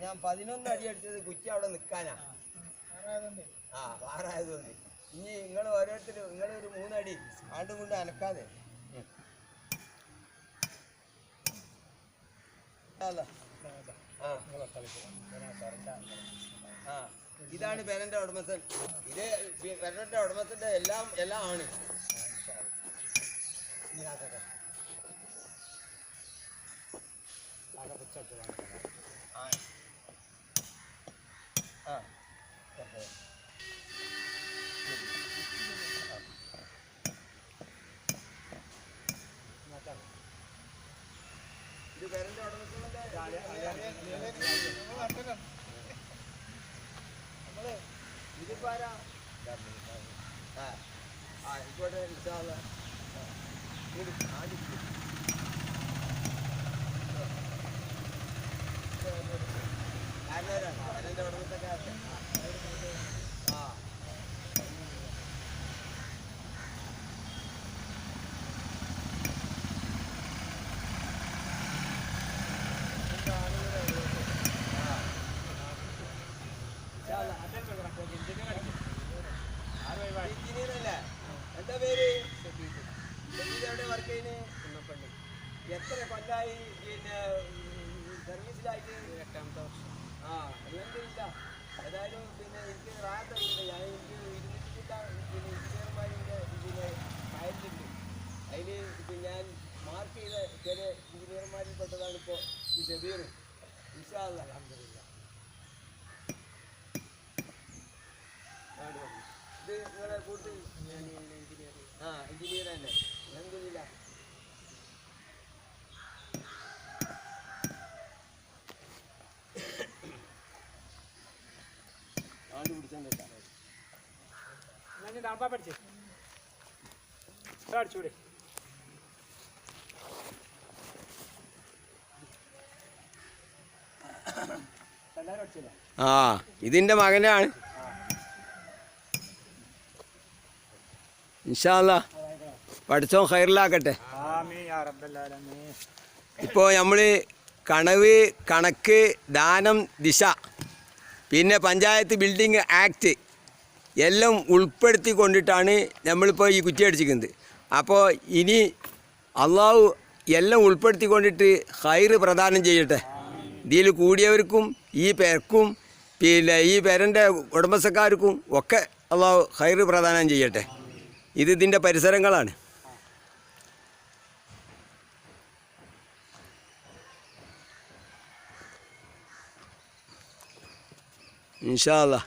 ഞാൻ പതിനൊന്ന് അടി അടിച്ചത് കുറ്റി അവിടെ നിൽക്കാനാ ആ വാറായതുകൊണ്ട് ഇനി നിങ്ങൾ ഓരോരുത്തരും ഒരു മൂന്നടി ആണ്ടും കൊണ്ട് അനക്കാതെ. ഇതാണ് പെരന്റെ ഉടമസ്ഥൻ. ഇത് പെരന്റെ ഉടമസ്ഥന്റെ എല്ലാം എല്ലാം ആണ്. ആ. ഇത് അവിടെ ഉടമസ്ഥന്റെ നമ്മൾ ഇതിപ്പോ ആരാ ആ ആ ആയിക്കോട്ടെ ഇൻഷാ അല്ലാ. ആ. ഇങ്ങട് ആടി ഇരിക്ക്. എഞ്ചിനീയർ അല്ലേ? എന്താ പേര്? എവിടെ വർക്ക് ചെയ്യുന്നത് എത്ര കൊല്ലായി പിന്നെ സർവീസിലായിട്ട് എട്ടാമത്തെ വർഷം. ആ അതെന്തില്ല ഏതായാലും പിന്നെ എനിക്ക് റാത്തറിയില്ല ഞാൻ എനിക്ക് ഇരുന്നിട്ടില്ല. പിന്നെ എഞ്ചിനീയർമാരിന്റെ ഇതിന് ഫയലിലുണ്ട് അതിൽ ഇപ്പം ഞാൻ മാർക്ക് ചെയ്ത ചില എഞ്ചിനീയർമാരിൽ പെട്ടതാണ് ഇപ്പോൾ ഈ ഷബീർ ഇൻഷാല്ല അലഹമില്ല നിങ്ങളെ കൂട്ട് ആ എഞ്ചിനീയർ തന്നെ. അലഹമില്ല ആണ്ട് പിടിച്ചോണ്ടിട്ടാ ഞാൻ പഠിച്ചേ? അടിച്ചൂടെ. ആ ഇതിന്റെ മകനാണ്. ഇൻഷാല്ല പഠിച്ചോ ഹൈറിലാക്കട്ടെ ഇപ്പോൾ നമ്മൾ കണവ് കണക്ക് ദാനം ദിശ പിന്നെ പഞ്ചായത്ത് ബിൽഡിംഗ് ആക്ട് എല്ലാം ഉൾപ്പെടുത്തി കൊണ്ടിട്ടാണ് നമ്മളിപ്പോൾ ഈ കുറ്റി അടിച്ചിരിക്കുന്നത്. അപ്പോൾ ഇനി അള്ളാഹു എല്ലാം ഉൾപ്പെടുത്തി കൊണ്ടിട്ട് ഹൈറ് പ്രദാനം ചെയ്യട്ടെ. ഇതിൽ കൂടിയവർക്കും ഈ പേർക്കും പിന്നെ ഈ പേരന്റെ ഉടമസ്ഥക്കാർക്കും ഒക്കെ അള്ളാഹു ഹൈറ് പ്രദാനം ചെയ്യട്ടെ. ഇത് ഇതിന്റെ പരിസരങ്ങളാണ്. ഇൻഷാ അല്ലാ